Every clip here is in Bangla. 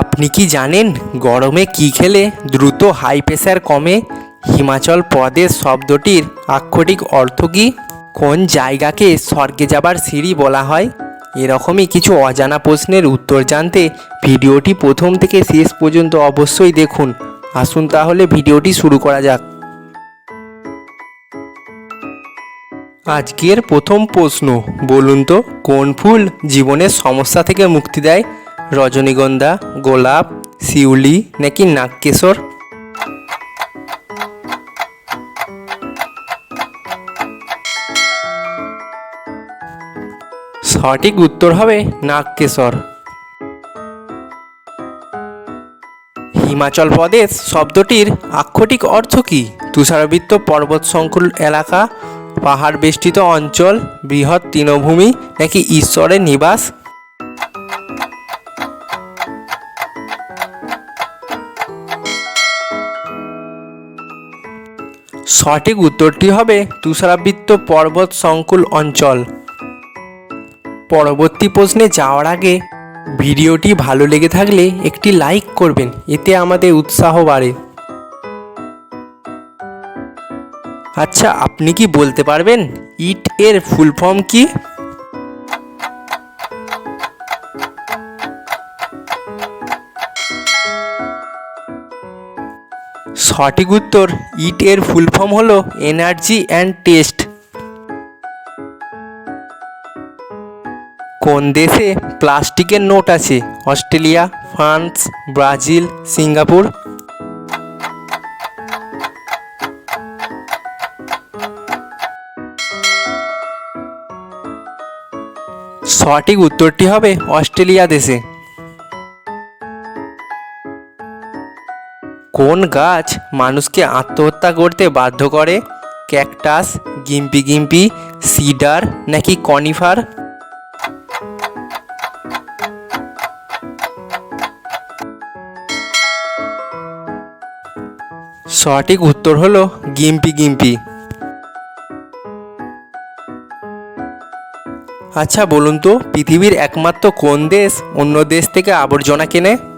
আপনি কি জানেন গরমে কি খেলে দ্রুত হাই প্রেশার কমে? হিমাচল প্রদেশ শব্দটির আক্ষরিক অর্থ কী? কোন জায়গাকে স্বর্গে যাবার সিঁড়ি বলা হয়? এরকমই কিছু অজানা প্রশ্নের উত্তর জানতে ভিডিওটি প্রথম থেকে শেষ পর্যন্ত অবশ্যই দেখুন। আসুন তাহলে ভিডিওটি শুরু করা যাক। আজকের প্রথম প্রশ্ন, বলুন তো কোন ফুল জীবনের সমস্যা থেকে মুক্তি দেয়? রজনীগন্ধা, গোলাপ, শিউলি, নাকি নাগকেশর? সঠিক উত্তর হবে নাগকেশর। হিমাচল প্রদেশ শব্দটির আক্ষরিক অর্থ কী? তুষারবৃত্ত পর্বত সংকুল এলাকা, পাহাড় বেষ্টিত অঞ্চল, বৃহৎ তৃণভূমি, নাকি ঈশ্বরের নিবাস? সঠিক উত্তরটি হবে তুষারাবৃত্ত পর্বত সংকুল অঞ্চল। পরবর্তী প্রশ্নে যাওয়ার আগে ভিডিওটি ভালো লেগে থাকলে একটি লাইক করবেন, এতে আমাদের উৎসাহ বাড়ে। আচ্ছা আপনি কি বলতে পারবেন, ইট এর ফুল ফর্ম কি? সঠিক উত্তর ইট এর ফুল ফর্ম হলো এনার্জি অ্যান্ড টেস্ট কোন দেশে প্লাস্টিকের নোট আছে? Australia, France, Brazil, Singapore. সঠিক উত্তরটি হবে অস্ট্রেলিয়া দেশে। কোন গাছ মানুষকে আত্মহত্যা করতে বাধ্য করে? ক্যাকটাস, গিম্পি গিম্পি, সিডার নাকি কনিফার? সঠিক উত্তর হলো গিম্পি গিম্পি। আচ্ছা বলুন তো, পৃথিবীর একমাত্র কোন দেশ অন্য দেশ থেকে আবর্জনা কেনে?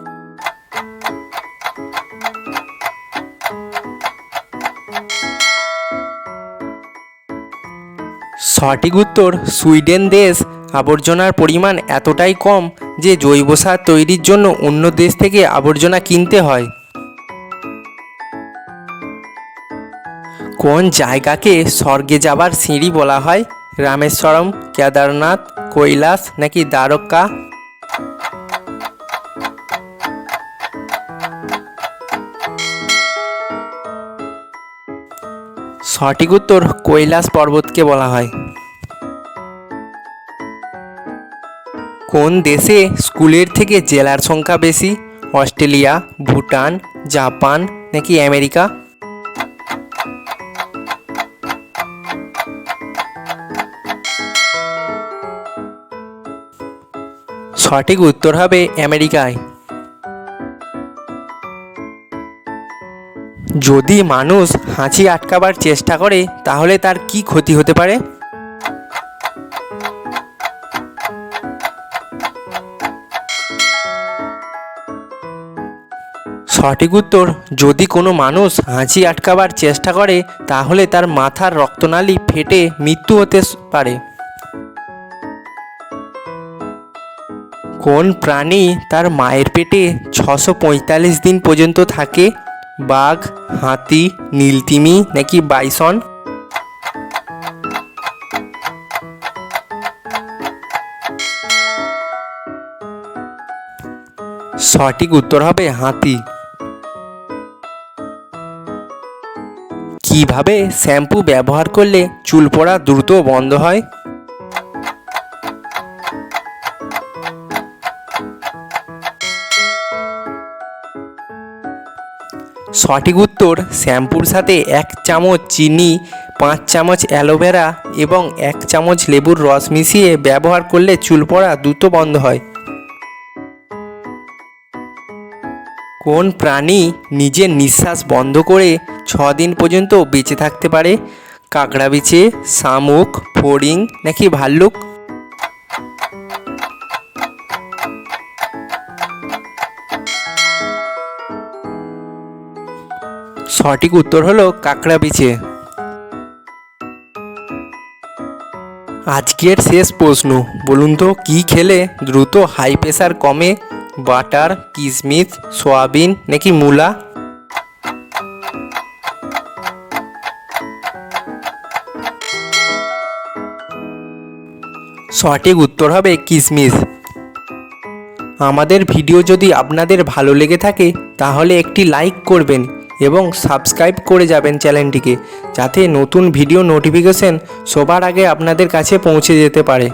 সঠিক উত্তর সুইডেন দেশ। আবর্জনার পরিমাণ এতটাই কম যে জৈব সার তৈরির জন্য অন্য দেশ থেকে আবর্জনা কিনতে হয়। কোন জায়গাকে স্বর্গে যাবার সিঁড়ি বলা হয়? রামেশ্বরম, কেদারনাথ, কৈলাস নাকি দ্বারকা? সঠিক উত্তর কৈলাস পর্বতকে বলা হয়। কোন দেশে স্কুলের থেকে জেলার সংখ্যা বেশি? অস্ট্রেলিয়া, ভুটান, জাপান নাকি আমেরিকা? সঠিক উত্তর হবে আমেরিকায়। যদি মানুষ হাঁচি আটকাবার চেষ্টা করে, তাহলে তার কি ক্ষতি হতে পারে? সঠিক উত্তর, যদি কোনো মানুষ হাঁচি আটকাবার চেষ্টা করে, তাহলে তার মাথার রক্তনালী ফেটে মৃত্যু হতে পারে। কোন প্রাণী তার মায়ের পেটে ছশো পঁয়তাল্লিশ দিন পর্যন্ত থাকে? বাঘ, হাতি, নীলতিমি নাকি বাইসন? সঠিক উত্তর হবে হাতি। কীভাবে শ্যাম্পু ব্যবহার করলে চুল পড়া দ্রুত বন্ধ হয়? সঠিক উত্তর, শ্যাম্পুর সাথে এক চামচ চিনি, পাঁচ চামচ অ্যালোভেরা এবং এক চামচ লেবুর রস মিশিয়ে ব্যবহার করলে চুল পড়া দ্রুত বন্ধ হয়। কোন প্রাণী নিজের নিঃশ্বাস বন্ধ করে ছ দিন পর্যন্ত বেঁচে থাকতে পারে। কাঁকড়া বিছে শামুক, ফড়িং নাকি ভাল্লুক? সঠিক উত্তর হলো কাঁকড়া বিছে আজকের শেষ প্রশ্ন, বলুন তো কি খেলে দ্রুত হাই প্রেশার কমে? বাটার কিশমিশ সয়াবিন নাকি মূলা? সঠিক উত্তর হবে কিসমিস। আমাদের ভিডিও যদি আপনাদের ভালো লেগে থাকে, তাহলে একটি লাইক করবেন এবং সাবস্ক্রাইব করে যাবেন চ্যানেলটিকে, যাতে নতুন ভিডিও নোটিফিকেশন সবার আগে আপনাদের কাছে পৌঁছে যেতে পারে।